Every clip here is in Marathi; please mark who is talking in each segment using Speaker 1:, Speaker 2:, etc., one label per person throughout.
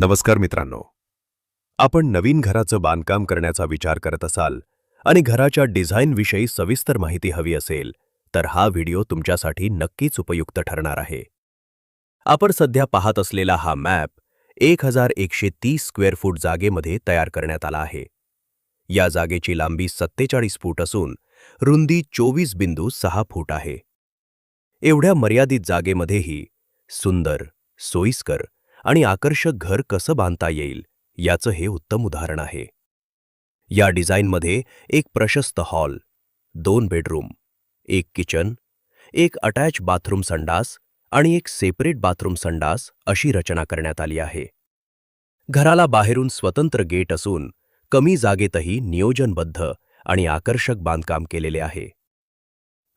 Speaker 1: नमस्कार मित्रांनो. आपण नवीन घराचं बांधकाम करण्याचा विचार करत असाल आणि घराच्या डिझाईनविषयी सविस्तर माहिती हवी असेल तर हा व्हिडिओ तुमच्यासाठी नक्कीच उपयुक्त ठरणार आहे. आपण सध्या पाहत असलेला हा मॅप एक हजार एकशे तीस स्क्वेअर फूट जागेमध्ये तयार करण्यात आला आहे. या जागेची लांबी सत्तेचाळीस फूट असून रुंदी चोवीस बिंदू सहा फूट आहे. एवढ्या मर्यादित जागेमध्येही सुंदर सोयीस्कर आणि आकर्षक घर कसं बांधता येईल याचं हे उत्तम उदाहरण आहे. या डिझाईनमध्ये एक प्रशस्त हॉल दोन बेडरूम एक किचन एक अटॅच बाथरूम संडास आणि एक सेपरेट बाथरूम संडास अशी रचना करण्यात आली आहे. घराला बाहेरून स्वतंत्र गेट असून कमी जागेतही नियोजनबद्ध आणि आकर्षक बांधकाम केलेले आहे.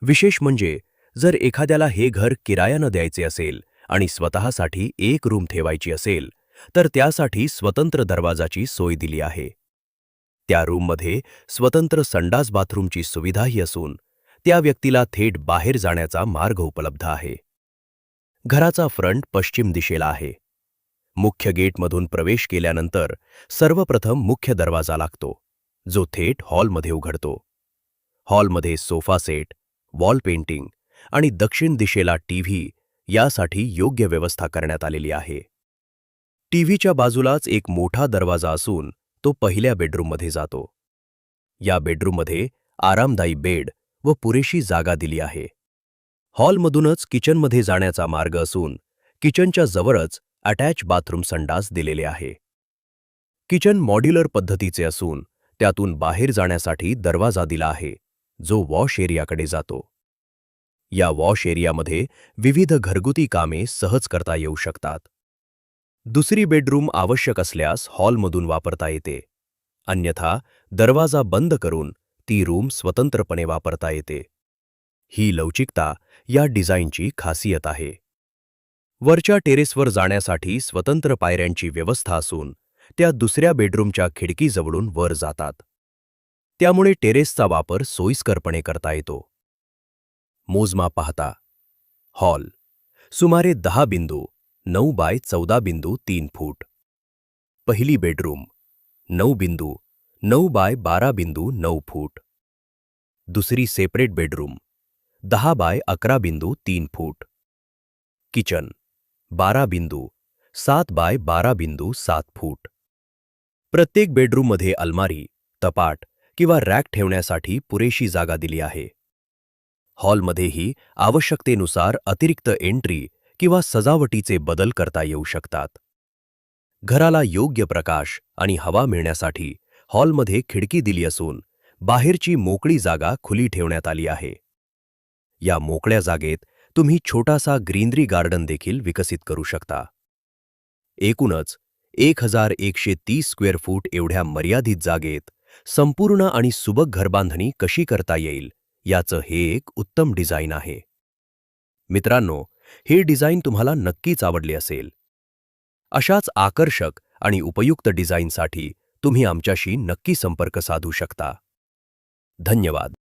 Speaker 1: विशेष म्हणजे जर एखाद्याला हे घर किरायानं द्यायचे असेल आणि स्वतःसाठी एक रूम ठेवायची असेल तर त्यासाठी स्वतंत्र दरवाजाची सोय दिली आहे. त्या रूममध्ये स्वतंत्र संडास बाथरूमची सुविधाही असून त्या व्यक्तीला थेट बाहेर जाण्याचा मार्ग उपलब्ध आहे. घराचा फ्रंट पश्चिम दिशेला आहे. मुख्य गेटमधून प्रवेश केल्यानंतर सर्वप्रथम मुख्य दरवाजा लागतो जो थेट हॉलमध्ये उघडतो. हॉलमध्ये सोफा सेट वॉल पेंटिंग आणि दक्षिण दिशेला टीव्ही यासाठी योग्य व्यवस्था करण्यात आलेली आहे. टीव्हीच्या बाजूलाच एक मोठा दरवाजा असून तो पहिल्या बेडरूममध्ये जातो. या बेडरूममध्ये आरामदायी बेड व पुरेशी जागा दिली आहे. हॉलमधूनच किचनमध्ये जाण्याचा मार्ग असून किचनच्या जवळच अटॅच बाथरूम संडास दिलेले आहे. किचन मॉड्युलर पद्धतीचे असून त्यातून बाहेर जाण्यासाठी दरवाजा दिला आहे जो वॉश एरियाकडे जातो. या वॉश एरियामध्ये विविध घरगुती कामे सहज करता येऊ शकतात. दुसरी बेडरूम आवश्यक असल्यास हॉलमधून वापरता येते. अन्यथा दरवाजा बंद करून ती रूम स्वतंत्रपणे वापरता येते. ही लवचिकता या डिझाईनची खासियत आहे. वरच्या टेरेसवर जाण्यासाठी स्वतंत्र पायऱ्यांची व्यवस्था असून त्या दुसऱ्या बेडरूमच्या खिडकीजवळून वर जातात. त्यामुळे टेरेसचा वापर सोयीस्करपणे करता येतो. मोजमाप पाहता. हॉल. सुमारे दहा बिंदू नऊ बाय चौदा बिंदू तीन फूट. पहिली बेडरूम नऊ बिंदू नऊ बाय बारा बिंदू नऊ फूट. दुसरी सेपरेट बेडरूम दहा बाय अकरा बिंदू तीन फूट. किचन बारा बिंदू सात बाय बारा बिंदू सात फूट. प्रत्येक बेडरूममध्ये अलमारी तपाट किंवा रॅक ठेवण्यासाठी पुरेशी जागा दिली आहे. हॉलमध्येही आवश्यकतेनुसार अतिरिक्त एंट्री किंवा सजावटीचे बदल करता येऊ शकतात. घराला योग्य प्रकाश आणि हवा मिळण्यासाठी हॉलमध्ये खिडकी दिली असून बाहेरची मोकळी जागा खुली ठेवण्यात आली आहे. या मोकळ्या जागेत तुम्ही छोटासा ग्रीनरी गार्डन देखील विकसित करू शकता. एकूणच एक हजार एकशे तीस स्क्वेअर फूट एवढ्या मर्यादित जागेत संपूर्ण आणि सुबक घरबांधणी कशी करता येईल याचं हे एक उत्तम डिझाईन आहे. मित्रांनो हे डिझाईन तुम्हाला नक्कीच आवडले असेल. अशाच आकर्षक आणि उपयुक्त डिझाईनसाठी तुम्ही आमच्याशी नक्की संपर्क साधू शकता. धन्यवाद.